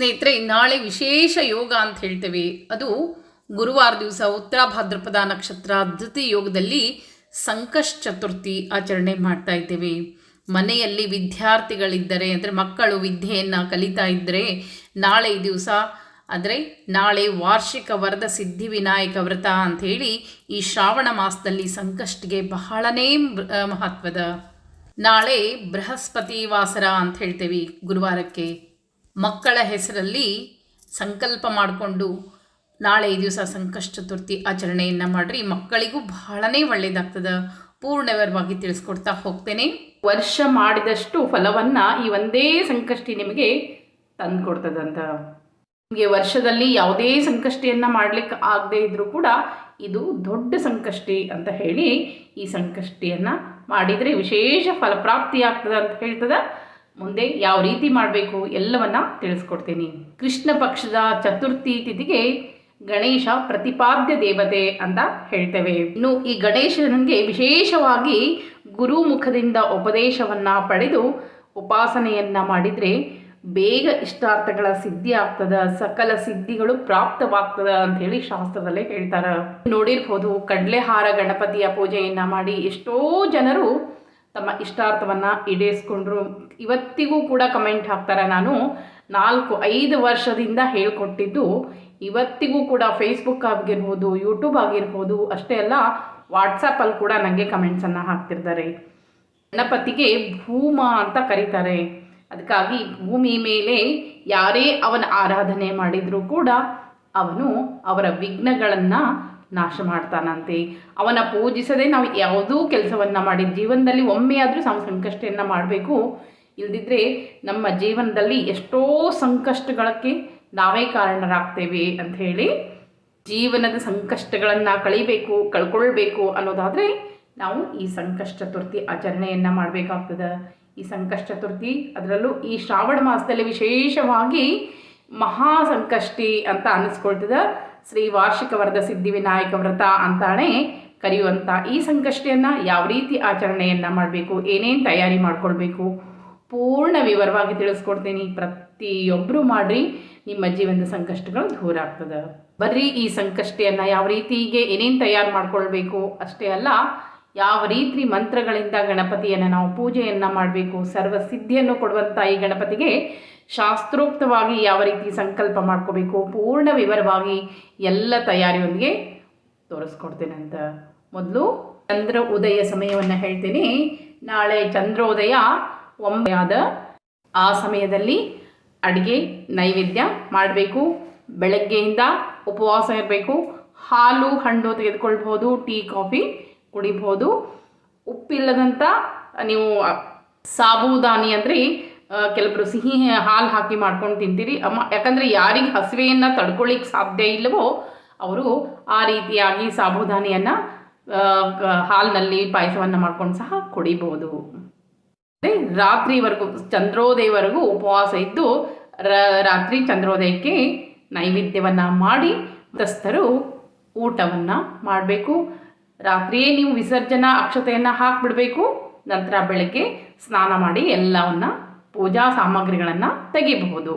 ಸ್ನೇಹಿತರೆ, ನಾಳೆ ವಿಶೇಷ ಯೋಗ ಅಂತ ಹೇಳ್ತೇವೆ. ಅದು ಗುರುವಾರ ದಿವಸ ಉತ್ತರ ಭಾದ್ರಪದ ನಕ್ಷತ್ರ ದ್ವಿತೀಯ ಯೋಗದಲ್ಲಿ ಸಂಕಷ್ಟ ಚತುರ್ಥಿ ಆಚರಣೆ ಮಾಡ್ತಾ ಇದ್ದೇವೆ. ಮನೆಯಲ್ಲಿ ವಿದ್ಯಾರ್ಥಿಗಳಿದ್ದರೆ, ಅಂದರೆ ಮಕ್ಕಳು ವಿದ್ಯೆಯನ್ನು ಕಲಿತಾ ಇದ್ದರೆ ನಾಳೆ ದಿವಸ, ಅಂದರೆ ನಾಳೆ ವಾರ್ಷಿಕ ವರದ ಸಿದ್ಧಿ ವಿನಾಯಕ ವ್ರತ ಅಂಥೇಳಿ ಈ ಶ್ರಾವಣ ಮಾಸದಲ್ಲಿ ಸಂಕಷ್ಟಿಗೆ ಬಹಳನೇ ಮಹತ್ವದ. ನಾಳೆ ಬೃಹಸ್ಪತಿ ವಾಸರ ಅಂತ ಹೇಳ್ತೇವೆ ಗುರುವಾರಕ್ಕೆ. ಮಕ್ಕಳ ಹೆಸರಲ್ಲಿ ಸಂಕಲ್ಪ ಮಾಡಿಕೊಂಡು ನಾಳೆ ಈ ದಿವಸ ಸಂಕಷ್ಟ ಚತುರ್ಥಿ ಆಚರಣೆಯನ್ನು ಮಾಡಿರಿ. ಮಕ್ಕಳಿಗೂ ಬಹಳನೇ ಒಳ್ಳೆಯದಾಗ್ತದೆ ಪೂರ್ಣವರವಾಗಿ ತಿಳಿಸ್ಕೊಡ್ತಾ ಹೋಗ್ತೇನೆ. ವರ್ಷ ಮಾಡಿದಷ್ಟು ಫಲವನ್ನು ಈ ಒಂದೇ ಸಂಕಷ್ಟಿ ನಿಮಗೆ ತಂದು ಕೊಡ್ತದಂತ ನಿಮಗೆ ವರ್ಷದಲ್ಲಿ ಯಾವುದೇ ಸಂಕಷ್ಟಿಯನ್ನು ಮಾಡಲಿಕ್ಕೆ ಆಗದೇ ಇದ್ದರೂ ಕೂಡ ಇದು ದೊಡ್ಡ ಸಂಕಷ್ಟಿ ಅಂತ ಹೇಳಿ ಈ ಸಂಕಷ್ಟಿಯನ್ನು ಮಾಡಿದರೆ ವಿಶೇಷ ಫಲಪ್ರಾಪ್ತಿ ಆಗ್ತದೆ ಅಂತ ಹೇಳ್ತದ. ಮುಂದೆ ಯಾವ ರೀತಿ ಮಾಡಬೇಕು ಎಲ್ಲವನ್ನ ತಿಳಿಸ್ಕೊಡ್ತೀನಿ. ಕೃಷ್ಣ ಪಕ್ಷದ ಚತುರ್ಥಿ ತಿಥಿಗೆ ಗಣೇಶ ಪ್ರತಿಪಾದ್ಯ ದೇವತೆ ಅಂತ ಹೇಳ್ತೇವೆ. ಇನ್ನು ಈ ಗಣೇಶನಿಗೆ ವಿಶೇಷವಾಗಿ ಗುರುಮುಖದಿಂದ ಉಪದೇಶವನ್ನು ಪಡೆದು ಉಪಾಸನೆಯನ್ನ ಮಾಡಿದರೆ ಬೇಗ ಇಷ್ಟಾರ್ಥಗಳ ಸಿದ್ಧಿ ಆಗ್ತದ, ಸಕಲ ಸಿದ್ಧಿಗಳು ಪ್ರಾಪ್ತವಾಗ್ತದ ಅಂತ ಹೇಳಿ ಶಾಸ್ತ್ರದಲ್ಲೇ ಹೇಳ್ತಾರೆ. ನೋಡಿರ್ಬೋದು, ಕಡಲೆಹಾರ ಗಣಪತಿಯ ಪೂಜೆಯನ್ನ ಮಾಡಿ ಎಷ್ಟೋ ಜನರು ತಮ್ಮ ಇಷ್ಟಾರ್ಥವನ್ನು ಈಡೇರಿಸ್ಕೊಂಡ್ರು. ಇವತ್ತಿಗೂ ಕೂಡ ಕಮೆಂಟ್ ಹಾಕ್ತಾರೆ. ನಾನು ನಾಲ್ಕು, ಐದು ವರ್ಷದಿಂದ ಹೇಳ್ಕೊಟ್ಟಿದ್ದು, ಇವತ್ತಿಗೂ ಕೂಡ ಫೇಸ್ಬುಕ್ ಆಗಿರ್ಬೋದು ಯೂಟ್ಯೂಬ್ ಆಗಿರ್ಬೋದು, ಅಷ್ಟೇ ಅಲ್ಲ ವಾಟ್ಸಪ್ಪಲ್ಲಿ ಕೂಡ ನನಗೆ ಕಮೆಂಟ್ಸನ್ನು ಹಾಕ್ತಿರ್ತಾರೆ. ಗಣಪತಿಗೆ ಭೂಮ ಅಂತ ಕರೀತಾರೆ. ಅದಕ್ಕಾಗಿ ಭೂಮಿ ಮೇಲೆ ಯಾರೇ ಅವನ ಆರಾಧನೆ ಮಾಡಿದರೂ ಕೂಡ ಅವನು ಅವರ ವಿಘ್ನಗಳನ್ನು ನಾಶ ಮಾಡ್ತಾನಂತೆ ಅವನ ಪೂಜಿಸದೆ ನಾವು ಯಾವುದೂ ಕೆಲಸವನ್ನು ಮಾಡಿ ಜೀವನದಲ್ಲಿ ಒಮ್ಮೆಯಾದರೂ ನಾವು ಸಂಕಷ್ಟವನ್ನು ಮಾಡಬೇಕು. ಇಲ್ಲದಿದ್ದರೆ ನಮ್ಮ ಜೀವನದಲ್ಲಿ ಎಷ್ಟೋ ಸಂಕಷ್ಟಗಳಕ್ಕೆ ನಾವೇ ಕಾರಣರಾಗ್ತೇವೆ ಅಂತ ಹೇಳಿ ಜೀವನದ ಸಂಕಷ್ಟಗಳನ್ನು ಕಳಿಬೇಕು, ಕಳ್ಕೊಳ್ಬೇಕು ಅನ್ನೋದಾದರೆ ನಾವು ಈ ಸಂಕಷ್ಟ ತುರ್ತಿ ಆಚರಣೆಯನ್ನು ಮಾಡಬೇಕಾಗ್ತದೆ. ಈ ಸಂಕಷ್ಟ ತುರ್ತಿ ಅದರಲ್ಲೂ ಈ ಶ್ರಾವಣ ಮಾಸದಲ್ಲಿ ವಿಶೇಷವಾಗಿ ಮಹಾ ಸಂಕಷ್ಟಿ ಅಂತ ಅನ್ನಿಸ್ಕೊಳ್ತದೆ ಶ್ರೀ ವಾರ್ಷಿಕ ವರದ ಸಿದ್ಧಿ ವಿನಾಯಕ ವ್ರತ ಅಂತಾನೆ ಕರೆಯುವಂಥ ಈ ಸಂಕಷ್ಟಿಯನ್ನು ಯಾವ ರೀತಿ ಆಚರಣೆಯನ್ನು ಮಾಡಬೇಕು, ಏನೇನು ತಯಾರಿ ಮಾಡ್ಕೊಳ್ಬೇಕು, ಪೂರ್ಣ ವಿವರವಾಗಿ ತಿಳಿಸ್ಕೊಡ್ತೀನಿ. ಪ್ರತಿಯೊಬ್ಬರು ಮಾಡ್ರಿ, ನಿಮ್ಮ ಜೀವನದ ಸಂಕಷ್ಟಗಳು ದೂರ ಆಗ್ತದೆ. ಬರ್ರಿ ಈ ಸಂಕಷ್ಟಿಯನ್ನು ಯಾವ ರೀತಿಗೆ ಏನೇನು ತಯಾರು ಮಾಡ್ಕೊಳ್ಬೇಕು, ಅಷ್ಟೇ ಅಲ್ಲ, ಯಾವ ರೀತಿ ಮಂತ್ರಗಳಿಂದ ಗಣಪತಿಯನ್ನು ನಾವು ಪೂಜೆಯನ್ನು ಮಾಡಬೇಕು ಸರ್ವಸಿದ್ಧಿಯನ್ನು ಕೊಡುವಂಥ ಈ ಗಣಪತಿಗೆ ಶಾಸ್ತ್ರೋಕ್ತವಾಗಿ ಯಾವ ರೀತಿ ಸಂಕಲ್ಪ ಮಾಡ್ಕೋಬೇಕು, ಪೂರ್ಣ ವಿವರವಾಗಿ ಎಲ್ಲ ತಯಾರಿಯೊಂದಿಗೆ ತೋರಿಸ್ಕೊಡ್ತೇನೆ ಅಂತ ಮೊದಲು ಚಂದ್ರ ಉದಯ ಸಮಯವನ್ನು ಹೇಳ್ತೀನಿ. ನಾಳೆ ಚಂದ್ರೋದಯ ಆದ ಆ ಸಮಯದಲ್ಲಿ ಅಡುಗೆ ನೈವೇದ್ಯ ಮಾಡಬೇಕು. ಬೆಳಗ್ಗೆಯಿಂದ ಉಪವಾಸ ಇರಬೇಕು. ಹಾಲು, ಹಣ್ಣು ತೆಗೆದುಕೊಳ್ಬೋದು ಟೀ, ಕಾಫಿ ಕುಡಿಬೋದು ಉಪ್ಪಿಲ್ಲದಂಥ ನೀವು ಸಾಬುದಾನಿ ಅಂದರೆ ಕೆಲವರು ಸಿಹಿ ಹಾಲು ಹಾಕಿ ಮಾಡ್ಕೊಂಡು ತಿಂತೀರಿ. ಅಮ್ಮ, ಯಾಕಂದರೆ ಯಾರಿಗೆ ಹಸಿವೆಯನ್ನು ತಡ್ಕೊಳ್ಳಿಕ್ಕೆ ಸಾಧ್ಯ ಇಲ್ಲವೋ ಅವರು ಆ ರೀತಿಯಾಗಿ ಸಾಬುದಾನಿಯನ್ನು ಹಾಲಿನಲ್ಲಿ ಪಾಯಸವನ್ನು ಮಾಡ್ಕೊಂಡು ಸಹ ಕುಡಿಬೋದು. ಅಂದರೆ ರಾತ್ರಿವರೆಗೂ, ಚಂದ್ರೋದಯವರೆಗೂ ಉಪವಾಸ ಇದ್ದು ರಾತ್ರಿ ಚಂದ್ರೋದಯಕ್ಕೆ ನೈವೇದ್ಯವನ್ನು ಮಾಡಿ ಮತಸ್ಥರು ಊಟವನ್ನು ಮಾಡಬೇಕು. ರಾತ್ರಿಯೇ ನೀವು ವಿಸರ್ಜನಾ ಅಕ್ಷತೆಯನ್ನು ಹಾಕಿಬಿಡಬೇಕು. ನಂತರ ಬೆಳಗ್ಗೆ ಸ್ನಾನ ಮಾಡಿ ಎಲ್ಲವನ್ನ ಪೂಜಾ ಸಾಮಗ್ರಿಗಳನ್ನು ತೆಗಿಬಹುದು.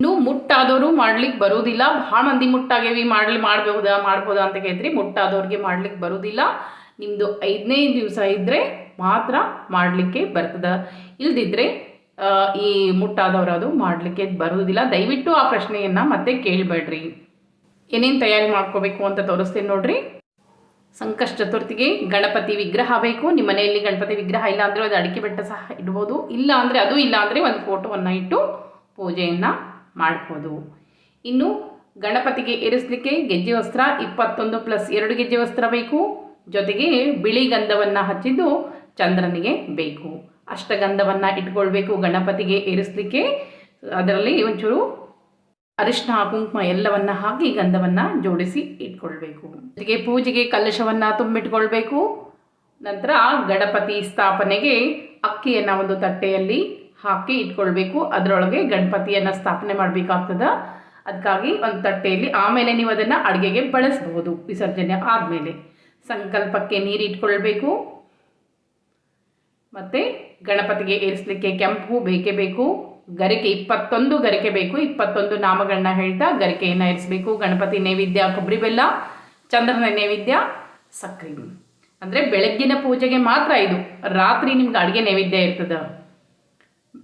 ಇನ್ನು ಮುಟ್ಟಾದವರು ಮಾಡ್ಲಿಕ್ಕೆ ಬರೋದಿಲ್ಲ. ಭಾಳ ಮಂದಿ ಮುಟ್ಟಾಗೇವಿ ಮಾಡ್ಲಿ ಮಾಡಬಹುದಾ ಮಾಡ್ಬೋದಾ ಅಂತ ಕೇಳಿದ್ರಿ ಮುಟ್ಟಾದವ್ರಿಗೆ ಮಾಡ್ಲಿಕ್ಕೆ ಬರೋದಿಲ್ಲ. ನಿಮ್ಮದು ಐದನೇ ದಿವಸ ಇದ್ದರೆ ಮಾತ್ರ ಮಾಡಲಿಕ್ಕೆ ಬರ್ತದೆ. ಇಲ್ದಿದ್ರೆ ಈ ಮುಟ್ಟಾದವರು ಅದು ಮಾಡಲಿಕ್ಕೆ ಬರೋದಿಲ್ಲ. ದಯವಿಟ್ಟು ಆ ಪ್ರಶ್ನೆಯನ್ನು ಮತ್ತೆ ಕೇಳಬೇಡ್ರಿ. ಏನೇನು ತಯಾರಿ ಮಾಡ್ಕೋಬೇಕು ಅಂತ ತೋರಿಸ್ತೀನಿ ನೋಡ್ರಿ. ಸಂಕಷ್ಟ ಚತುರ್ಥಿಗೆ ಗಣಪತಿ ವಿಗ್ರಹ ಬೇಕು. ನಿಮ್ಮ ಮನೆಯಲ್ಲಿ ಗಣಪತಿ ವಿಗ್ರಹ ಇಲ್ಲ ಅಂದರೆ ಅದು ಅಡಿಕೆ ಬೆಟ್ಟ ಸಹ ಇಡ್ಬೋದು. ಇಲ್ಲ ಅಂದರೆ ಅದು ಇಲ್ಲ ಅಂದರೆ ಒಂದು ಫೋಟೋವನ್ನು ಇಟ್ಟು ಪೂಜೆಯನ್ನು ಮಾಡ್ಬೋದು. ಇನ್ನು ಗಣಪತಿಗೆ ಏರಿಸಲಿಕ್ಕೆ ಗೆಜ್ಜೆ ವಸ್ತ್ರ ಇಪ್ಪತ್ತೊಂದು ಪ್ಲಸ್ ಎರಡು ಗೆಜ್ಜೆ ವಸ್ತ್ರ ಬೇಕು. ಜೊತೆಗೆ ಬಿಳಿ ಗಂಧವನ್ನು ಹಚ್ಚಿದ್ದು ಚಂದ್ರನಿಗೆ ಬೇಕು. ಅಷ್ಟಗಂಧವನ್ನು ಇಟ್ಕೊಳ್ಬೇಕು ಗಣಪತಿಗೆ ಏರಿಸಲಿಕ್ಕೆ. ಅದರಲ್ಲಿ ಒಂಚೂರು ಅರಿಶಿನ ಕುಂಕುಮ ಎಲ್ಲವನ್ನ ಹಾಕಿ ಗಂಧವನ್ನು ಜೋಡಿಸಿ ಇಟ್ಕೊಳ್ಬೇಕು. ಜೊತೆಗೆ ಪೂಜೆಗೆ ಕಲಶವನ್ನು ತುಂಬಿಟ್ಕೊಳ್ಬೇಕು. ನಂತರ ಗಣಪತಿ ಸ್ಥಾಪನೆಗೆ ಅಕ್ಕಿಯನ್ನು ಒಂದು ತಟ್ಟೆಯಲ್ಲಿ ಹಾಕಿ ಇಟ್ಕೊಳ್ಬೇಕು. ಅದರೊಳಗೆ ಗಣಪತಿಯನ್ನು ಸ್ಥಾಪನೆ ಮಾಡಬೇಕಾಗ್ತದೆ. ಅದಕ್ಕಾಗಿ ಒಂದು ತಟ್ಟೆಯಲ್ಲಿ ಆಮೇಲೆ ನೀವು ಅದನ್ನು ಅಡುಗೆಗೆ ಬಳಸಬಹುದು ವಿಸರ್ಜನೆ ಆದಮೇಲೆ. ಸಂಕಲ್ಪಕ್ಕೆ ನೀರು ಇಟ್ಕೊಳ್ಬೇಕು. ಮತ್ತು ಗಣಪತಿಗೆ ಏರಿಸಲಿಕ್ಕೆ ಕೆಂಪು ಬೇಕೇ ಬೇಕು. ಗರಿಕೆ ಇಪ್ಪತ್ತೊಂದು ಗರಿಕೆ ಬೇಕು, ಇಪ್ಪತ್ತೊಂದು ನಾಮಗಳನ್ನ ಹೇಳ್ತಾ ಗರಿಕೆಯನ್ನು ಇರಿಸಬೇಕು. ಗಣಪತಿ ನೈವೇದ್ಯ, ಕೊಬ್ಬರಿ ಬೆಲ್ಲ, ಚಂದ್ರನ ನೈವೇದ್ಯ, ಸಕ್ಕರೆ. ಅಂದರೆ ಬೆಳಗ್ಗಿನ ಪೂಜೆಗೆ ಮಾತ್ರ ಇದು. ರಾತ್ರಿ ನಿಮ್ಗೆ ಅಡುಗೆ ನೈವೇದ್ಯ ಇರ್ತದೆ.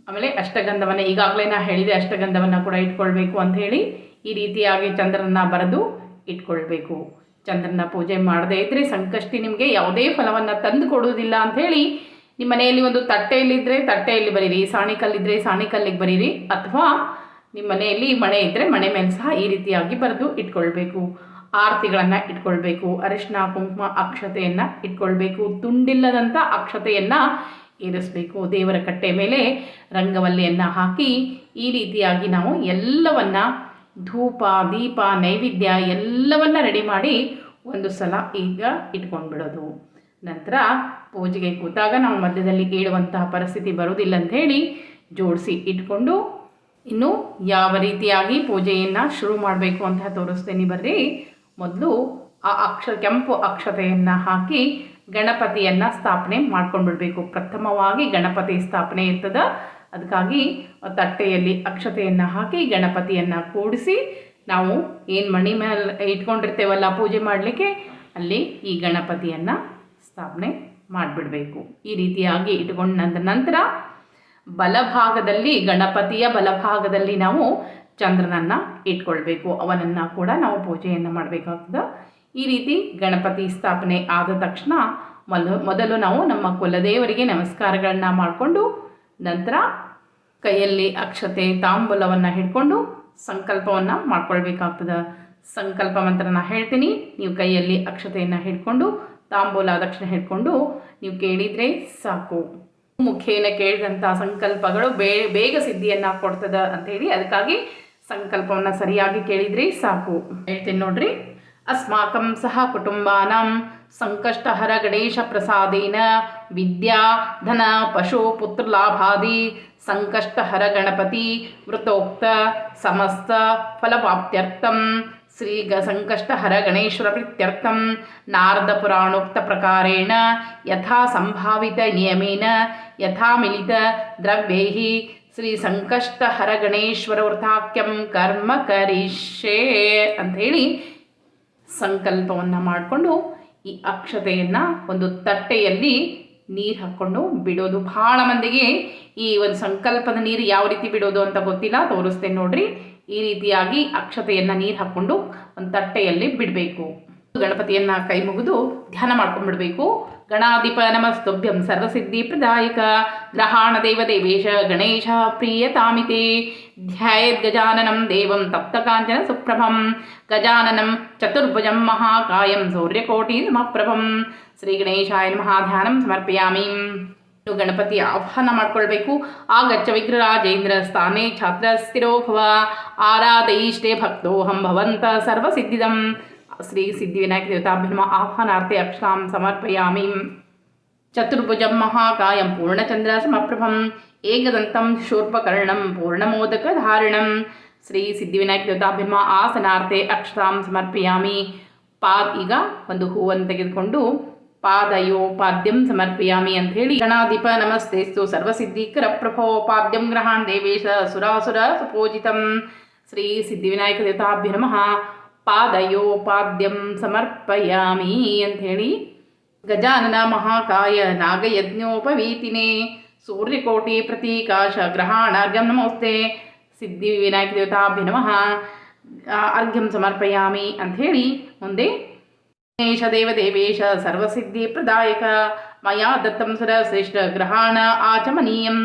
ಆಮೇಲೆ ಅಷ್ಟಗಂಧವನ್ನು, ಈಗಾಗಲೇ ನಾ ಹೇಳಿದೆ ಅಷ್ಟಗಂಧವನ್ನು ಕೂಡ ಇಟ್ಕೊಳ್ಬೇಕು ಅಂತ ಹೇಳಿ ಈ ರೀತಿಯಾಗಿ ಚಂದ್ರನ ಬರೆದು ಇಟ್ಕೊಳ್ಬೇಕು. ಚಂದ್ರನ ಪೂಜೆ ಮಾಡದೇ ಇದ್ದರೆ ಸಂಕಷ್ಟಿ ನಿಮಗೆ ಯಾವುದೇ ಫಲವನ್ನು ತಂದು ಕೊಡುವುದಿಲ್ಲ ಅಂಥೇಳಿ ನಿಮ್ಮ ಮನೆಯಲ್ಲಿ ಒಂದು ತಟ್ಟೆಯಲ್ಲಿದ್ದರೆ ತಟ್ಟೆಯಲ್ಲಿ ಬರೀರಿ ಸಾಣಿಕಲ್ಲಿದ್ದರೆ ಸಾಣಿಕಲ್ಲಿಗೆ ಬರೀರಿ, ಅಥವಾ ನಿಮ್ಮ ಮನೆಯಲ್ಲಿ ಮಣೆ ಇದ್ದರೆ ಮಣೆ ಮೇಲೆ ಸಹ ಈ ರೀತಿಯಾಗಿ ಬರೆದು ಇಟ್ಕೊಳ್ಬೇಕು. ಆರತಿಗಳನ್ನು ಇಟ್ಕೊಳ್ಬೇಕು, ಅರಿಶಿನ, ಕುಂಕುಮ ಅಕ್ಷತೆಯನ್ನು ಇಟ್ಕೊಳ್ಬೇಕು ತುಂಡಿಲ್ಲದಂಥ ಅಕ್ಷತೆಯನ್ನು ಏರಿಸ್ಬೇಕು. ದೇವರ ಕಟ್ಟೆ ಮೇಲೆ ರಂಗವಲ್ಲಿಯನ್ನು ಹಾಕಿ ಈ ರೀತಿಯಾಗಿ ನಾವು ಎಲ್ಲವನ್ನ ಧೂಪ, ದೀಪ, ನೈವೇದ್ಯ ಎಲ್ಲವನ್ನ ರೆಡಿ ಮಾಡಿ ಒಂದು ಸಲ ಈಗ ಇಟ್ಕೊಂಡ್ಬಿಡೋದು. ನಂತರ ಪೂಜೆಗೆ ಕೂತಾಗ ನಾವು ಮಧ್ಯದಲ್ಲಿ ಕೇಳುವಂತಹ ಪರಿಸ್ಥಿತಿ ಬರೋದಿಲ್ಲ ಹೇಳಿ ಜೋಡಿಸಿ ಇಟ್ಕೊಂಡು ಇನ್ನು ಯಾವ ರೀತಿಯಾಗಿ ಪೂಜೆಯನ್ನು ಶುರು ಮಾಡಬೇಕು ಅಂತ ತೋರಿಸ್ತೇನೆ ಬರ್ರಿ. ಮೊದಲು ಆ ಅಕ್ಷ ಕೆಂಪು ಅಕ್ಷತೆಯನ್ನು ಹಾಕಿ ಗಣಪತಿಯನ್ನು ಸ್ಥಾಪನೆ ಮಾಡ್ಕೊಂಡ್ಬಿಡ್ಬೇಕು. ಪ್ರಥಮವಾಗಿ ಗಣಪತಿ ಸ್ಥಾಪನೆ ಇರ್ತದೆ. ಅದಕ್ಕಾಗಿ ತಟ್ಟೆಯಲ್ಲಿ ಅಕ್ಷತೆಯನ್ನು ಹಾಕಿ ಗಣಪತಿಯನ್ನು ಕೂಡಿಸಿ ನಾವು ಏನು ಮಣಿ ಮೇಲೆ ಇಟ್ಕೊಂಡಿರ್ತೇವಲ್ಲ ಪೂಜೆ ಮಾಡಲಿಕ್ಕೆ, ಅಲ್ಲಿ ಈ ಗಣಪತಿಯನ್ನು ಸ್ಥಾಪನೆ ಮಾಡಿಬಿಡಬೇಕು. ಈ ರೀತಿಯಾಗಿ ಇಟ್ಕೊಂಡ ನಂತರ ಬಲಭಾಗದಲ್ಲಿ, ಗಣಪತಿಯ ಬಲಭಾಗದಲ್ಲಿ ನಾವು ಚಂದ್ರನನ್ನು ಇಟ್ಕೊಳ್ಬೇಕು. ಅವನನ್ನು ಕೂಡ ನಾವು ಪೂಜೆಯನ್ನು ಮಾಡಬೇಕಾಗ್ತದೆ. ಈ ರೀತಿ ಗಣಪತಿ ಸ್ಥಾಪನೆ ಆದ ತಕ್ಷಣ ಮೊದಲು ಮೊದಲು ನಾವು ನಮ್ಮ ಕುಲದೇವರಿಗೆ ನಮಸ್ಕಾರಗಳನ್ನ ಮಾಡಿಕೊಂಡು ನಂತರ ಕೈಯಲ್ಲಿ ಅಕ್ಷತೆ, ತಾಂಬೂಲವನ್ನು ಹಿಡ್ಕೊಂಡು ಸಂಕಲ್ಪವನ್ನು ಮಾಡ್ಕೊಳ್ಬೇಕಾಗ್ತದೆ. ಸಂಕಲ್ಪ ಮಂತ್ರನ ಹೇಳ್ತೀನಿ. ನೀವು ಕೈಯಲ್ಲಿ ಅಕ್ಷತೆಯನ್ನು ಹಿಡ್ಕೊಂಡು ತಾಂಬೂಲ ದಕ್ಷಿಣ ಹಿಡ್ಕೊಂಡು ನೀವು ಕೇಳಿದರೆ ಸಾಕು. ಮುಖೇನ ಕೇಳಿದಂಥ ಸಂಕಲ್ಪಗಳು ಬೇ, ಬೇಗ ಸಿದ್ಧಿಯನ್ನು ಕೊಡ್ತದ ಅಂತೇಳಿ ಅದಕ್ಕಾಗಿ ಸಂಕಲ್ಪವನ್ನು ಸರಿಯಾಗಿ ಕೇಳಿದರೆ ಸಾಕು. ಹೇಳ್ತೀನಿ ನೋಡ್ರಿ. ಅಸ್ಮಾಕಂ ಸಹ ಕುಟುಂಬಾನಾಂ ಸಂಕಷ್ಟಹರ ಗಣೇಶ ಪ್ರಸಾದೇನ ವಿದ್ಯಾ, ಧನ, ಪಶು, ಪುತ್ರ ಪುತ್ರಲಾಭಾದಿ ಸಂಕಷ್ಟಹರ ಗಣಪತಿ, ವೃತೋಕ್ತ, ಸಮಸ್ತ ಫಲವಾಪ್ತ್ಯರ್ಥಂ ಶ್ರೀ ಗ ಸಂಕಷ್ಟಹರ ಗಣೇಶ್ವರ ಪ್ರೀತ್ಯರ್ಥಂ ನಾರದ ಪುರಾಣೋಕ್ತ ಪ್ರಕಾರೇಣ ಯಥಾ ಸಂಭಾವಿತ ನಿಯಮೇನ ಯಥಾ ಮಿಲಿತ ದ್ರವ್ಯೈ ಶ್ರೀ ಸಂಕಷ್ಟಹರ ಗಣೇಶ್ವರ ವೃಥಾಕ್ಯಂ ಕರ್ಮ ಕರಿಷ್ಯೆ ಅಂಥೇಳಿ ಸಂಕಲ್ಪವನ್ನು ಮಾಡಿಕೊಂಡು ಈ ಅಕ್ಷತೆಯನ್ನು ಒಂದು ತಟ್ಟೆಯಲ್ಲಿ ನೀರು ಹಾಕ್ಕೊಂಡು ಬಿಡೋದು. ಭಾಳ ಮಂದಿಗೆ ಈ ಒಂದು ಸಂಕಲ್ಪದ ನೀರು ಯಾವ ರೀತಿ ಬಿಡೋದು ಅಂತ ಗೊತ್ತಿಲ್ಲ. ತೋರಿಸ್ತೇನೆ ನೋಡ್ರಿ. ಈ ರೀತಿಯಾಗಿ ಅಕ್ಷತೆಯನ್ನು ನೀರು ಹಾಕ್ಕೊಂಡು ಒಂದು ತಟ್ಟೆಯಲ್ಲಿ ಬಿಡಬೇಕು. ಗಣಪತಿಯನ್ನು ಕೈ ಮುಗಿದು ಧ್ಯಾನ ಮಾಡ್ಕೊಂಡ್ಬಿಡ್ಬೇಕು ಗಣಾಧಿಪ ನಮಸ್ತುಭ್ಯಂ ಸರ್ವಸಿದ್ಧಿ ಪ್ರದಾಯಕ. ಗ್ರಹಾಣ ದೇವ ದೇವೇಶ ಗಣೇಶ ಪ್ರಿಯತಾಮಿತೆ ಧ್ಯಾಯದ್ ಗಜಾನನಂ ದೇವಂ ತಪ್ತಕಾಂಚನ ಸುಪ್ರಭಂ. ಗಜಾನನಂ ಚತುರ್ಭುಜಂ ಮಹಾಕಾಯಂ ಸೂರ್ಯಕೋಟಿ ಸಮಪ್ರಭಂ ಶ್ರೀ ಗಣೇಶಾಯ ನಮಃ ಧ್ಯಾನಂ ಸಮರ್ಪಯಾಮಿ. ಇನ್ನು ಗಣಪತಿ ಆಹ್ವಾನ ಮಾಡ್ಕೊಳ್ಬೇಕು. ಆಗಚ್ಚ ವಿಗ್ರಹರಾಜೇಂದ್ರ ಸ್ಥಾನೇ ಛಾತ್ರಸ್ಥಿರೋಭವ ಭವ. ಆರಾಧಯಿಷ್ಟೇ ಭಕ್ತೋಹಂ ಭವಂತ ಸರ್ವಸಿದ್ಧಿದಂ. ಶ್ರೀ ಸಿದ್ಧಿವಿನಾಯಕ ದೇವತಾಭ್ಯಮ ಆಹ್ವಾನಾರ್ಥೆ ಅಕ್ಷಾಂ ಸಮರ್ಪಯಾಮಿ. ಚತುರ್ಭುಜಂ ಮಹಾಕಾಯಂ ಪೂರ್ಣಚಂದ್ರ ಸಮಪ್ರಭಂ. ಏಕದಂತಂ ಶೂರ್ಪಕರ್ಣಂ ಪೂರ್ಣಮೋದಕಧಾರಣಂ ಶ್ರೀ ಸಿದ್ಧಿವಿನಾಯಕ ದೇವತಾಭ್ಯಮ ಆಸನಾರ್ಥೆ ಅಕ್ಷತಾಂ ಸಮರ್ಪಯಾಮಿ. ಪಾ ಈಗ ಒಂದು ಹೂವನ್ನು ತೆಗೆದುಕೊಂಡು ಪಾದಯೋ समर्पयामि ಹೇಳಿ ಗಣಾಧಿಪ ನಮಸ್ತೆಸ್ತು ಸರ್ವಸಿದ್ಧಿಕರ ಪ್ರಭೋ ಪಾದ್ಯಂ ಗ್ರಹಾನ್ ದೇವೇಶ ಸುರಾಸುರ ಸುಪೂಜಿತಂ. ಶ್ರೀ ಸಿದ್ಧಿವಿನಾಯಕ ದೇವತಾಭ್ಯ ನಮಃ. ಪಾದಯೋ ಪಾದ್ಯಂ ಸಮರ್ಪಯಾಮಿ ಅಂತ ಹೇಳಿ ಗಜಾನನ ಮಹಾಕಾಯ ನಾಗಯಜ್ಞೋಪವೀತಿನೇ. ಸೂರ್ಯಕೋಟಿ ಪ್ರತೀಕಾಶ ಗ್ರಹಾಣಾರ್ಘ್ಯಂ ನಮೋಸ್ತೆ. ಸಿದ್ಧಿ ವಿನಾಯಕ ದೇವತಾಭ್ಯ ನಮಃ ಅರ್ಘ್ಯಂ ಸಮರ್ಪಯಾಮಿ ಅಂಥೇಳಿ ಮುಂದೆ ಗಣೇಶ ದೇವದೇವೇಶ ಸರ್ವಸಿದ್ಧಿ ಪ್ರದಾಯಕ. ಮಯಾ ದತ್ತಂ ಸರ ಶ್ರೇಷ್ಠ ಗ್ರಹಾಣ ಆಚಮನೀಯಂ.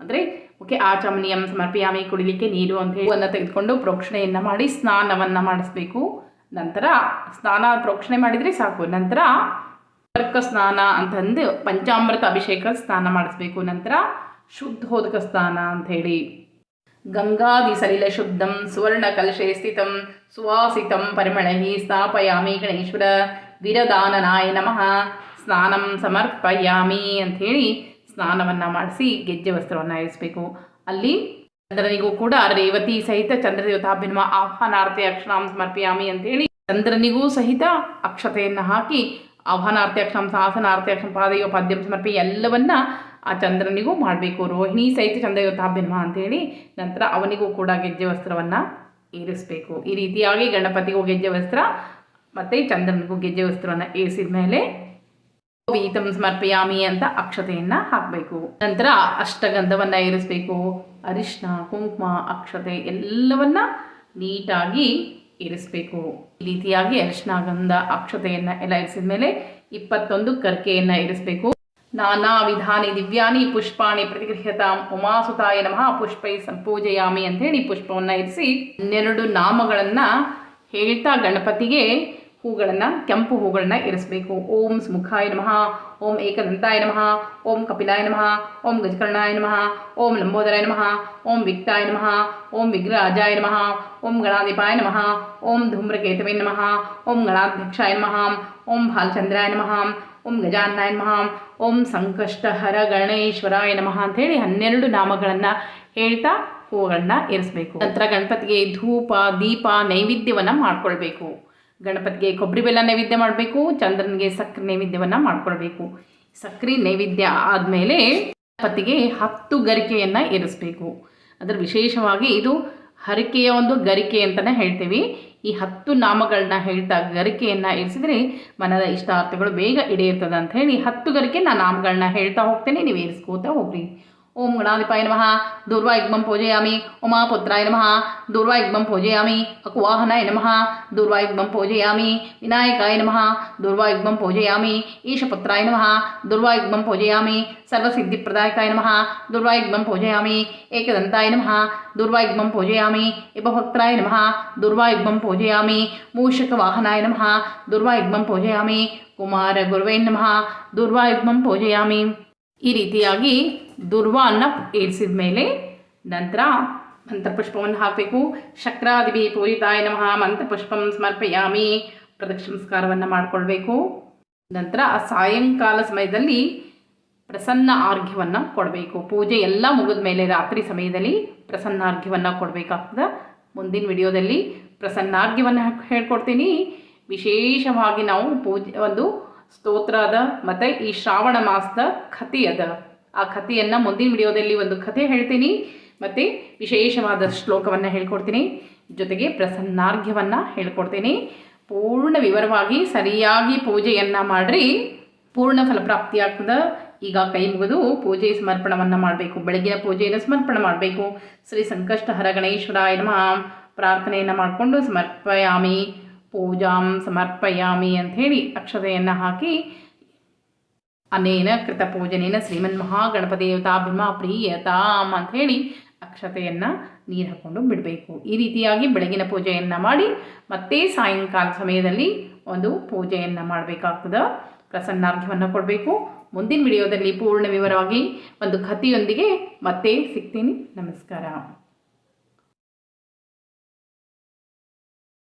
ಅಂದರೆ ಓಕೆ ಆಚಮನೀಯಂ ಸಮರ್ಪಿಯಾಮಿ ಕುಡಿಲಿಕ್ಕೆ ನೀರು ಅಂತ ಹೇಳಿ ತೆಗೆದುಕೊಂಡು ಪ್ರೋಕ್ಷಣೆಯನ್ನು ಮಾಡಿ ಸ್ನಾನವನ್ನು ಮಾಡಿಸ್ಬೇಕು. ನಂತರ ಸ್ನಾನ ಪ್ರೋಕ್ಷಣೆ ಮಾಡಿದರೆ ಸಾಕು. ನಂತರ ಕರ್ಕ ಸ್ನಾನ ಅಂತಂದು ಪಂಚಾಮೃತ ಅಭಿಷೇಕ ಸ್ನಾನ ಮಾಡಿಸ್ಬೇಕು. ನಂತರ ಶುದ್ಧೋದಕ ಸ್ನಾನ ಅಂಥೇಳಿ ಗಂಗಾದಿ ಸಲಿಲ ಶುದ್ಧಂ ಸುವರ್ಣ ಕಲಶೆ ಸ್ಥಿತಂ ಸುವಾಸಿತಂ ಪರಿಮಳಿ ಸ್ಥಾಪಯಾಮಿ ಗಣೇಶ್ವರ ವಿರದಾನನಾಯ ನಮಃ ಸ್ನಾನಂ ಸಮರ್ಪಯಾಮಿ ಅಂಥೇಳಿ ಸ್ನಾನವನ್ನು ಮಾಡಿಸಿ ಗೆಜ್ಜೆ ವಸ್ತ್ರವನ್ನು ಇರಿಸಬೇಕು. ಅಲ್ಲಿ ಚಂದ್ರನಿಗೂ ಕೂಡ ರೇವತಿ ಸಹಿತ ಚಂದ್ರದೇವತಾಭಿನ್ಮ ಆಹ್ವಾನಾರ್ಥೆ ಅಕ್ಷರಾಂ ಸಮರ್ಪಯಾಮಿ ಅಂತೇಳಿ ಚಂದ್ರನಿಗೂ ಸಹಿತ ಅಕ್ಷತೆಯನ್ನು ಹಾಕಿ ಆಹ್ವಾನಾರ್ಥೆ ಅಕ್ಷರಾಂ ಸಾಸನಾರ್ಥೆ ಅಕ್ಷರ ಪಾದಯೋ ಪಾದ್ಯಂ ಸಮರ್ಪಿ ಎಲ್ಲವನ್ನ ಆ ಚಂದ್ರನಿಗೂ ಮಾಡಬೇಕು. ರೋಹಿಣಿ ಸಹಿತ ಚಂದ್ರಯೋತಾಭ್ಯನ್ಮ ಅಂತೇಳಿ ನಂತರ ಅವನಿಗೂ ಕೂಡ ಗೆಜ್ಜೆ ವಸ್ತ್ರವನ್ನು ಏರಿಸಬೇಕು. ಈ ರೀತಿಯಾಗಿ ಗಣಪತಿಗೂ ಗೆಜ್ಜೆ ವಸ್ತ್ರ, ಮತ್ತು ಚಂದ್ರನಿಗೂ ಗೆಜ್ಜೆ ವಸ್ತ್ರವನ್ನು ಏರಿಸಿದ ಮೇಲೆ ವೀತಂ ಸಮರ್ಪಯಾಮಿ ಅಂತ ಅಕ್ಷತೆಯನ್ನು ಹಾಕಬೇಕು. ನಂತರ ಅಷ್ಟಗಂಧವನ್ನು ಏರಿಸಬೇಕು. ಅರಿಶಿನ ಕುಂಕುಮ, ಅಕ್ಷತೆ ಎಲ್ಲವನ್ನ ನೀಟಾಗಿ ಇರಿಸಬೇಕು ಈ ರೀತಿಯಾಗಿ ಅರಿಶಿನ ಗಂಧ ಅಕ್ಷತೆಯನ್ನು ಎಲ್ಲ ಇರಿಸಿದ ಮೇಲೆ ಇಪ್ಪತ್ತೊಂದು ಕರ್ಕೆಯನ್ನು ಇರಿಸಬೇಕು ನಾನಾ ವಿಧಾನಿ ದಿವ್ಯಾನಿ ಪುಷ್ಪಾಣಿ ಪ್ರತಿಗೃಹ್ಯತಾಂ ಉಮಾಸುತಾಯ ನಮಃ ಪುಷ್ಪೈ ಸಂಪೂಜಯಾಮಿ ಅಂತ ಹೇಳಿ ಪುಷ್ಪವನ್ನು ಇರಿಸಿ ಹನ್ನೆರಡು ನಾಮಗಳನ್ನು ಹೇಳ್ತಾ ಗಣಪತಿಗೆ ಹೂಗಳನ್ನು ಕೆಂಪು ಹೂಗಳನ್ನ ಇರಿಸಬೇಕು ಓಂ ಸುಮುಖಾಯ ನಮಃ ಓಂ ಏಕದಂತಾಯ ನಮಃ ಓಂ ಕಪಿಲಾಯ ನಮಃ ಓಂ ಗಜಕರ್ಣಾಯ ನಮಃ ಓಂ ಲಂಬೋದರಾಯ ನಮಃ ಓಂ ವಿಕ್ತಾಯ ನಮಃ ಓಂ ವಿಗ್ರಹಾಜಾಯ ನಮಃ ಓಂ ಗಣಾಧಿಪಾಯ ನಮಃ ಓಂ ಧೂಮ್ರಕೇತವೇ ನಮಃ ಓಂ ಗಣಾಧ್ಯಕ್ಷಾಯ ನಮಃ ಓಂ ಭಾಲಚಂದ್ರಾಯ ನಮಃ ಓಂ ಗಜಾನ್ನಾಯ ನಮಃ ಓಂ ಸಂಕಷ್ಟಹರ ಗಣೇಶ್ವರಾಯ ನಮಃ ಅಂಥೇಳಿ ಹನ್ನೆರಡು ನಾಮಗಳನ್ನು ಹೇಳ್ತಾ ಹೂವುಗಳನ್ನ ಇರಿಸಬೇಕು ನಂತರ ಗಣಪತಿಗೆ ಧೂಪ ದೀಪ ನೈವೇದ್ಯವನ್ನು ಮಾಡ್ಕೊಳ್ಬೇಕು ಗಣಪತಿಗೆ ಕೊಬ್ಬರಿ ಬೆಲ್ಲ ನೈವೇದ್ಯ ಮಾಡಬೇಕು, ಚಂದ್ರನಿಗೆ ಸಕ್ಕರೆ ನೈವೇದ್ಯವನ್ನು ಮಾಡ್ಕೊಳ್ಬೇಕು. ಸಕ್ಕರೆ ನೈವೇದ್ಯ ಆದಮೇಲೆ ಗಣಪತಿಗೆ ಹತ್ತು ಗರಿಕೆಯನ್ನು ಇರಿಸಬೇಕು. ಅದರ ವಿಶೇಷವಾಗಿ ಇದು ಹರಿಕೆಯ ಒಂದು ಗರಿಕೆ ಅಂತಲೇ ಹೇಳ್ತೀವಿ. ಈ ಹತ್ತು ನಾಮಗಳನ್ನ ಹೇಳ್ತಾ ಗರಿಕೆಯನ್ನು ಏರಿಸಿದರೆ ಮನದ ಇಷ್ಟಾರ್ಥಗಳು ಬೇಗ ಈಡೇರ್ತದೆ ಅಂತ ಹೇಳಿ ಹತ್ತು ಗರಿಕೆ ನಾನು ನಾಮಗಳನ್ನ ಹೇಳ್ತಾ ಹೋಗ್ತೇನೆ. ನೀವು ಏರಿಸ್ಕೋತಾ ಹೋಗ್ರಿ. ఓం గణాధిపాయ నమ దుర్వాయుగ్మం పూజయామి ఉమాపుత్రాయ నమ దుర్వాయుగ్మం పూజయామి అకువాహనాయ నమ దుర్వాయుగ్మం పూజయామి వినాయకాయ నమ దుర్వాయుగ్మం పూజయామి ఈశపుత్రాయ నమ దుర్వాయుగ్మం పూజయామి సర్వసిద్ధిప్రదాయకాయ నమ దుర్వాయుగ్మం పూజయామి ఏకదంతాయ నమ దుర్వాయుగ్మం పూజయామి ఇపభక్త్రాయ నమ దుర్వాయుగ్మం పూజయామి మూషకవాహనాయ నమ దుర్వాయుగ్మం పూజయామి కుమార గురువే నమ దుర్వాయుగ్మం పూజయామి ಈ ರೀತಿಯಾಗಿ ದುರ್ವಾನ್ನ ಏರಿಸಿದ ಮೇಲೆ ನಂತರ ಮಂತ್ರಪುಷ್ಪವನ್ನು ಹಾಕಬೇಕು. ಶಕ್ರಾದಿವಿ ಪೂಜಿತಾಯ ನಮಃ. ಮಂತ್ರಪುಷ್ಪಂ ಸಮರ್ಪಯಾಮಿ. ಪ್ರದಕ್ಷಿಣಸ್ಕಾರವನ್ನು ಮಾಡಿಕೊಳ್ಬೇಕು. ನಂತರ ಆ ಸಾಯಂಕಾಲ ಸಮಯದಲ್ಲಿ ಪ್ರಸನ್ನ ಆರ್ಘ್ಯವನ್ನು ಕೊಡಬೇಕು. ಪೂಜೆ ಎಲ್ಲ ಮುಗಿದ ಮೇಲೆ ರಾತ್ರಿ ಸಮಯದಲ್ಲಿ ಪ್ರಸನ್ನ ಆರ್ಘ್ಯವನ್ನು ಕೊಡಬೇಕಾಗ್ತದೆ. ಮುಂದಿನ ವಿಡಿಯೋದಲ್ಲಿ ಪ್ರಸನ್ನಾರ್ಘ್ಯವನ್ನು ಹೇಳ್ಕೊಡ್ತೀನಿ. ವಿಶೇಷವಾಗಿ ನಾವು ಪೂಜೆ ಒಂದು ಸ್ತೋತ್ರ ಅದ ಮತ್ತು ಈ ಶ್ರಾವಣ ಮಾಸದ ಕಥೆ ಅದ. ಆ ಕಥೆಯನ್ನು ಮುಂದಿನ ವಿಡಿಯೋದಲ್ಲಿ ಒಂದು ಕಥೆ ಹೇಳ್ತೀನಿ. ಮತ್ತು ವಿಶೇಷವಾದ ಶ್ಲೋಕವನ್ನು ಹೇಳ್ಕೊಡ್ತೀನಿ. ಜೊತೆಗೆ ಪ್ರಸನ್ನಾರ್ಘ್ಯವನ್ನು ಹೇಳ್ಕೊಡ್ತೀನಿ. ಪೂರ್ಣ ವಿವರವಾಗಿ ಸರಿಯಾಗಿ ಪೂಜೆಯನ್ನು ಮಾಡಿರಿ. ಪೂರ್ಣ ಫಲಪ್ರಾಪ್ತಿ ಆಗ್ತದೆ. ಈಗ ಕೈ ಮುಗಿದು ಪೂಜೆ ಸಮರ್ಪಣವನ್ನು ಮಾಡಬೇಕು. ಬೆಳಗಿನ ಪೂಜೆಯನ್ನು ಸಮರ್ಪಣೆ ಮಾಡಬೇಕು. ಶ್ರೀ ಸಂಕಷ್ಟ ಹರ ಗಣೇಶ್ವರಾಯ ನಮಃ. ಪ್ರಾರ್ಥನೆಯನ್ನು ಮಾಡಿಕೊಂಡು ಸಮರ್ಪಯಾಮಿ. ಪೂಜಾಂ ಸಮರ್ಪಯಾಮಿ ಅಂಥೇಳಿ ಅಕ್ಷತೆಯನ್ನು ಹಾಕಿ ಅನೇನ ಕೃತ ಪೂಜನೇನ ಶ್ರೀಮನ್ ಮಹಾಗಣಪದೇವತಾಭಿಮ ಅಂತ ಅಂಥೇಳಿ ಅಕ್ಷತೆಯನ್ನು ನೀರು ಹಾಕ್ಕೊಂಡು ಬಿಡಬೇಕು. ಈ ರೀತಿಯಾಗಿ ಬೆಳಗಿನ ಪೂಜೆಯನ್ನು ಮಾಡಿ ಮತ್ತೆ ಸಾಯಂಕಾಲ ಸಮಯದಲ್ಲಿ ಒಂದು ಪೂಜೆಯನ್ನು ಮಾಡಬೇಕಾಗ್ತದೆ. ಪ್ರಸನ್ನಾರ್ಘ್ಯವನ್ನು ಕೊಡಬೇಕು. ಮುಂದಿನ ವಿಡಿಯೋದಲ್ಲಿ ಪೂರ್ಣ ವಿವರವಾಗಿ ಒಂದು ಕಥೆಯೊಂದಿಗೆ ಮತ್ತೆ ಸಿಗ್ತೀನಿ. ನಮಸ್ಕಾರ.